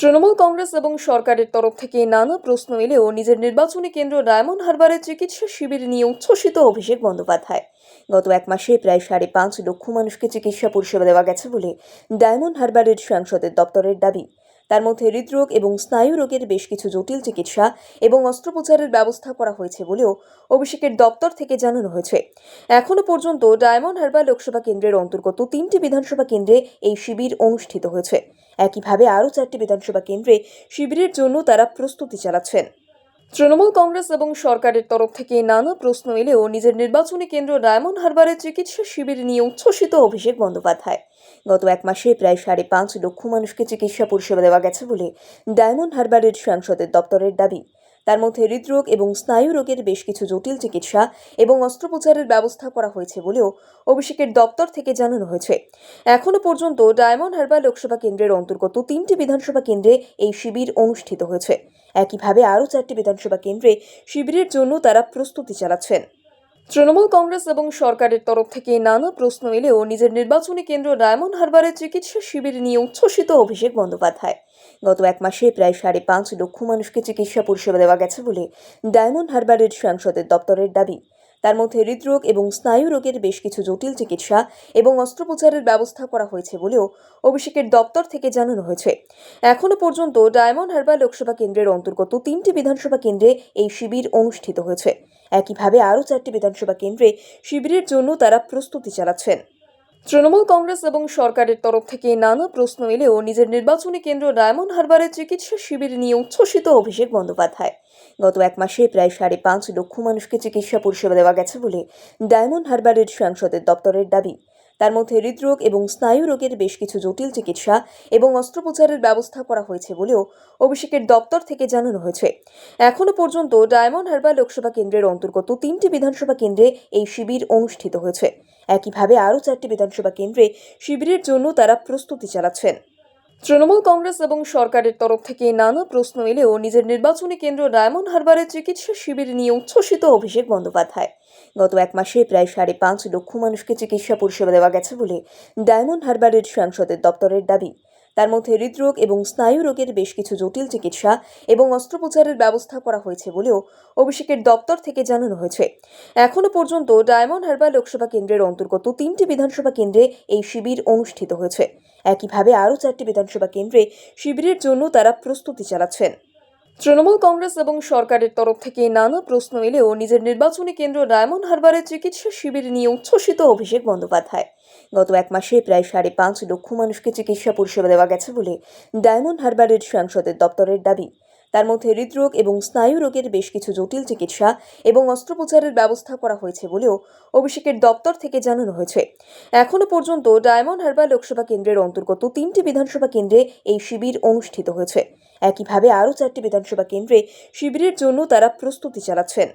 তৃণমূল কংগ্রেস এবং সরকারের তরফ থেকে নানা প্রশ্ন এলেও নিজের নির্বাচনী কেন্দ্র ডায়মন্ড হারবারে চিকিৎসা শিবির নিয়ে উচ্ছ্বসিত অভিষেক বন্দ্যোপাধ্যায়। গত এক মাসে প্রায় সাড়ে পাঁচ লক্ষ মানুষকে চিকিৎসা পরিষেবা দেওয়া গেছে বলে ডায়মন্ড হারবারের সাংসদের দপ্তরের দাবি। তার মধ্যে হৃদরোগ এবং স্নায়ু রোগের বেশ কিছু জটিল চিকিৎসা এবং অস্ত্রোপচারের ব্যবস্থা করা হয়েছে বলেও অভিষেকের দপ্তর থেকে জানানো হয়েছে। এখনও পর্যন্ত ডায়মন্ড হারবার লোকসভা কেন্দ্রের অন্তর্গত তিনটি বিধানসভা কেন্দ্রে এই শিবির অনুষ্ঠিত হয়েছে। একইভাবে আরও চারটি বিধানসভা কেন্দ্রে শিবিরের জন্য তারা প্রস্তুতি চালাচ্ছেন। তৃণমূল কংগ্রেস এবং সরকারের তরফ থেকে নানা প্রশ্ন এলেও নিজের নির্বাচনী কেন্দ্র ডায়মন্ড হারবারের চিকিৎসা শিবির নিয়ে উচ্ছ্বসিত অভিষেক বন্দ্যোপাধ্যায়। গত এক মাসে প্রায় সাড়ে পাঁচ লক্ষ মানুষকে চিকিৎসা পরিষেবা দেওয়া গেছে বলে ডায়মন্ড হারবারের সাংসদের দপ্তরের দাবি। তার মধ্যে হৃদরোগ এবং স্নায়ু রোগের বেশ কিছু জটিল চিকিৎসা এবং অস্ত্রোপচারের ব্যবস্থা করা হয়েছে বলেও অভিষেকের দপ্তর থেকে জানানো হয়েছে। এখনও পর্যন্ত ডায়মন্ড হারবার লোকসভা কেন্দ্রের অন্তর্গত তিনটি বিধানসভা কেন্দ্রে এই শিবির অনুষ্ঠিত হয়েছে। একইভাবে আরও চারটি বিধানসভা কেন্দ্রে শিবিরের জন্য তারা প্রস্তুতি চালাচ্ছেন। তৃণমূল কংগ্রেস এবং সরকারের তরফ থেকে নানা প্রশ্ন এলেও নিজের নির্বাচনী কেন্দ্র ডায়মন্ড হারবারের চিকিৎসা শিবির নিয়ে উচ্ছ্বসিত অভিষেক বন্দ্যোপাধ্যায়। গত এক মাসে প্রায় সাড়ে পাঁচ লক্ষ মানুষকে চিকিৎসা পরিষেবা দেওয়া গেছে বলে ডায়মন্ড হারবারের সাংসদের দপ্তরের দাবি। তার মধ্যে হৃদরোগ এবং স্নায়ু রোগের বেশ কিছু জটিল চিকিৎসা এবং অস্ত্রোপচারের ব্যবস্থা করা হয়েছে বলেও অভিষেকের দপ্তর থেকে জানানো হয়েছে। এখনও পর্যন্ত ডায়মন্ড হারবার লোকসভা কেন্দ্রের অন্তর্গত তিনটি বিধানসভা কেন্দ্রে এই শিবির অনুষ্ঠিত হয়েছে। একইভাবে আরও চারটি বিধানসভা কেন্দ্রে শিবিরের জন্য তারা প্রস্তুতি চালাচ্ছেন। তৃণমূল কংগ্রেস এবং সরকারের তরফ থেকে নানা প্রশ্ন এলেও নিজের নির্বাচনী কেন্দ্র ডায়মন্ড হারবারের চিকিৎসা শিবির নিয়ে উচ্ছ্বসিত অভিষেক বন্দ্যোপাধ্যায়। গত এক মাসে প্রায় সাড়ে পাঁচ লক্ষ মানুষকে চিকিৎসা পরিষেবা দেওয়া গেছে বলে ডায়মন্ড হারবারের সাংসদের দপ্তরের দাবি। তার মধ্যে হৃদরোগ এবং স্নায়ু রোগের বেশ কিছু জটিল চিকিৎসা এবং অস্ত্রোপচারের ব্যবস্থা করা হয়েছে বলেও অভিষেকের দপ্তর থেকে জানানো হয়েছে। এখনও পর্যন্ত ডায়মন্ড হারবার লোকসভা কেন্দ্রের অন্তর্গত তিনটি বিধানসভা কেন্দ্রে এই শিবির অনুষ্ঠিত হয়েছে। একইভাবে আরও চারটি বিধানসভা কেন্দ্রে শিবিরের জন্য তারা প্রস্তুতি চালাচ্ছেন। তৃণমূল কংগ্রেস এবং সরকারের তরফ থেকে নানা প্রশ্ন এলেও নিজের নির্বাচনী কেন্দ্র ডায়মন্ড হারবারের চিকিৎসা শিবির নিয়ে উচ্ছ্বসিত অভিষেক বন্দ্যোপাধ্যায়। গত এক মাসে প্রায় সাড়ে পাঁচ লক্ষ মানুষকে চিকিৎসা পরিষেবা দেওয়া গেছে বলে ডায়মন্ড হারবারের সাংসদের দপ্তরের দাবি। তার মধ্যে হৃদরোগ এবং স্নায়ু রোগের বেশ কিছু জটিল চিকিৎসা এবং অস্ত্রোপচারের ব্যবস্থা করা হয়েছে বলেও অভিষেকের দপ্তর থেকে জানানো হয়েছে। এখনও পর্যন্ত ডায়মন্ড হারবার লোকসভা কেন্দ্রের অন্তর্গত তিনটি বিধানসভা কেন্দ্রে এই শিবির অনুষ্ঠিত হয়েছে। একইভাবে আরও চারটি বিধানসভা কেন্দ্রে শিবিরের জন্য তারা প্রস্তুতি চালাচ্ছেন। তৃণমূল কংগ্রেস এবং সরকারের তরফ থেকে নানা প্রশ্ন এলেও নিজের নির্বাচনী কেন্দ্র ডায়মন্ড হারবারের চিকিৎসা শিবির নিয়ে উচ্ছ্বসিত অভিষেক বন্দ্যোপাধ্যায়। গত এক মাসে প্রায় সাড়ে পাঁচ লক্ষ মানুষকে চিকিৎসা পরিষেবা দেওয়া গেছে বলে ডায়মন্ড হারবারের সাংসদের দপ্তরের দাবি। তার মধ্যে হৃদরোগ এবং স্নায়ু রোগের বেশ কিছু জটিল চিকিৎসা এবং অস্ত্রোপচারের ব্যবস্থা করা হয়েছে বলেও অভিষেকের দপ্তর থেকে জানানো হয়েছে। এখনও পর্যন্ত ডায়মন্ড হারবার লোকসভা কেন্দ্রের অন্তর্গত তিনটি বিধানসভা কেন্দ্রে এই শিবির অনুষ্ঠিত হয়েছে। একইভাবে আরও চারটি বিধানসভা কেন্দ্রে শিবিরের জন্য তারা প্রস্তুতি চালাচ্ছেন।